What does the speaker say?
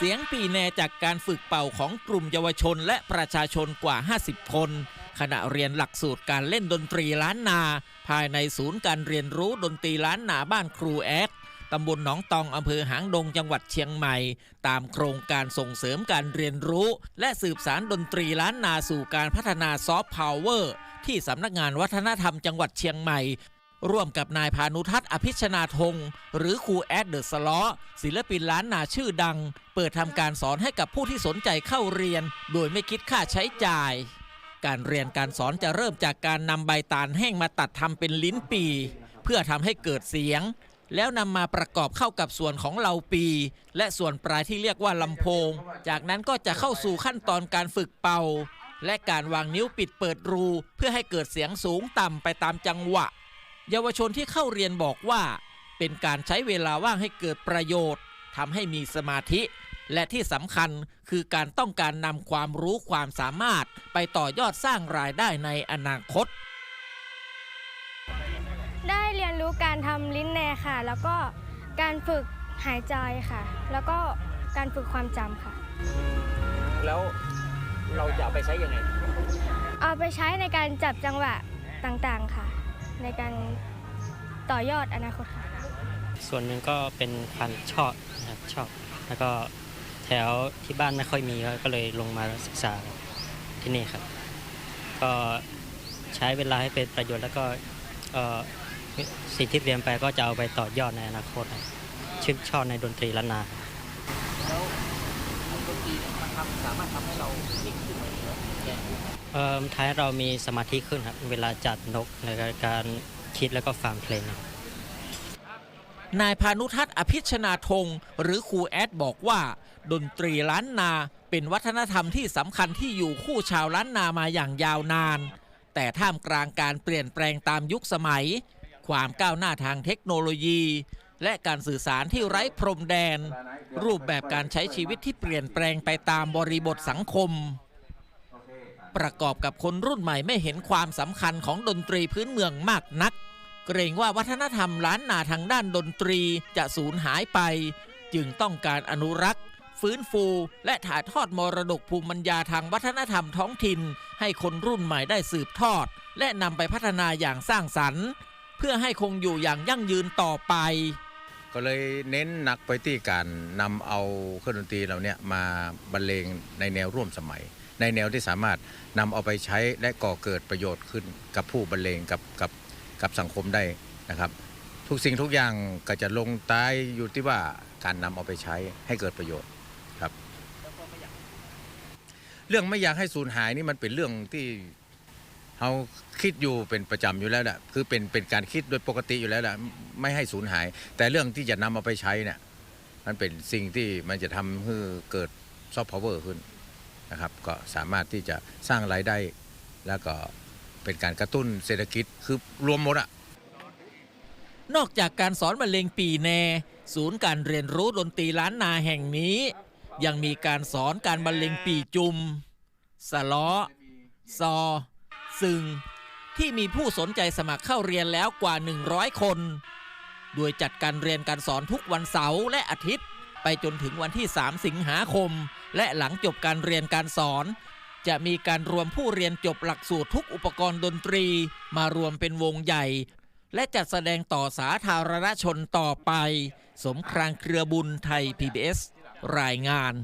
เสียงปีแนจากการฝึกเป่าของกลุ่มเยาวชนและประชาชนกว่า 50 คน ขณะเรียนหลักสูตรการเล่นดนตรีล้านนา ภายในศูนย์การเรียนรู้ดนตรีล้านนาบ้านครูแอ๊ดตำบลหนองตองอำเภอหางดงจังหวัดเชียงใหม่ ตามโครงการส่งเสริมการเรียนรู้ และสืบสารดนตรีล้านนาสู่การพัฒนาซอฟต์พาวเวอร์ที่สำนักงานวัฒนธรรมจังหวัดเชียงใหม่ ร่วมกับนายพานุทัศน์อภิชนาธงหรือครูแอดเดอะสล้อศิลปินล้านนาชื่อดัง เปิดทำการสอนให้กับผู้ที่สนใจเข้าเรียน โดยไม่คิดค่าใช้จ่าย การเรียนการสอนจะเริ่มจากการนำใบตาลแห้งมาตัดทำเป็นลิ้นปี เพื่อทำให้เกิดเสียง แล้วนำมาประกอบเข้ากับส่วนของเหลาปี และส่วนปลายที่เรียกว่าลำโพง จากนั้นก็จะเข้าสู่ขั้นตอนการฝึกเป่า และการวางนิ้วปิดเปิดรู เพื่อให้เกิดเสียงสูงต่ำไปตามจังหวะ เยาวชนที่เข้าเรียนบอกว่า เป็นการใช้เวลาว่างให้เกิดประโยชน์ทำให้มีสมาธิ และที่สำคัญคือการต้องการนำความรู้ความสามารถไปต่อยอดสร้างรายได้ในอนาคต ได้เรียนรู้การทำลิ้นแนค่ะ แล้วก็การฝึกหายใจค่ะ แล้วก็การฝึกความจำค่ะ แล้วเราจะเอาไปใช้ยังไง เอาไปใช้ในการจับจังหวะต่างๆค่ะ ในการต่อยอดอนาคตค่ะส่วนหนึ่งก็เป็นความชอบนะครับชอบ แล้วก็แถวที่บ้านไม่ค่อยมีก็เลยลงมาศึกษาที่นี่ครับ ก็ใช้เวลาให้เป็นประโยชน์แล้วก็สิ่งที่เรียนไปก็จะเอาไปต่อยอดในอนาคตชื่นชอบในดนตรีล้านนา ดนตรีมันทำสามารถทำให้เรานิ่งขึ้นไหมเอ่อท้ายเรามีสมาธิขึ้นครับเวลาจัดนกในการคิดแล้วก็ฟังเพลงครับนายพานุทัศน์อภิชนาธงหรือครูแอดบอกว่า ดนตรีล้านนาเป็นวัฒนธรรมที่สำคัญที่อยู่คู่ชาวล้านนามาอย่างยาวนาน แต่ท่ามกลางการเปลี่ยนแปลงตามยุคสมัย ความก้าวหน้าทางเทคโนโลยี และการสื่อสารที่ไร้พรมแดน รูปแบบการใช้ชีวิตที่เปลี่ยนแปลงไปตามบริบทสังคม ประกอบกับคนรุ่นใหม่ไม่เห็นความสำคัญของดนตรีพื้นเมืองมากนัก เกรงว่าวัฒนธรรมล้านนาทางด้านดนตรีจะสูญหายไป จึงต้องการอนุรักษ์ ฟื้นฟู และถ่ายทอดมรดกภูมิปัญญาทางวัฒนธรรมท้องถิ่น ให้คนรุ่นใหม่ได้สืบทอด และนำไปพัฒนาอย่างสร้างสรรค์ เพื่อให้คงอยู่อย่างยั่งยืนต่อไป ก็เลยเน้นหนักไปที่การนำเอาเครื่องดนตรีเหล่าเนี้มาบรรเลงในแนวร่วมสมัย ในแนวที่สามารถนำเอาไปใช้และก่อเกิดประโยชน์ขึ้นกับผู้บรรเลงกับกับกับสังคมได้นะครับ ทุกสิ่งทุกอย่างก็จะลงใต้อยู่ที่ว่าการนำเอาไปใช้ให้เกิดประโยชน์ครับ เรื่องไม่อยากให้สูญหายนี่มันเป็นเรื่องที่ เราคิดอยู่เป็นประจำอยู่แล้วแหละคือเป็นเป็นการคิดโดยปกติอยู่แล้วแหละไม่ให้สูญหาย แต่เรื่องที่จะนำเอาไปใช้เนี่ยมันเป็นสิ่งที่มันจะทำให้เกิดซอฟต์พาวเวอร์ขึ้นนะครับ ก็สามารถที่จะสร้างรายได้ แล้วก็เป็นการกระตุ้นเศรษฐกิจคือรวมหมดอะนอกจากการสอนบรรเลงปีแน ศูนย์การเรียนรู้ดนตรีล้านนาแห่งนี้ ยังมีการสอนการบรรเลงปีจุมสล้อซอ ซึง ที่มีผู้สนใจสมัครเข้าเรียนแล้วกว่า 100 คน โดยจัดการเรียนการสอนทุกวันเสาร์และอาทิตย์ ไปจนถึงวันที่ 3 สิงหาคม และหลังจบการเรียนการสอน จะมีการรวมผู้เรียนจบหลักสูตรทุกอุปกรณ์ดนตรี มารวมเป็นวงใหญ่ และจัดแสดงต่อสาธารณชนต่อไป สมครางเครือบุญไทย PBS รายงาน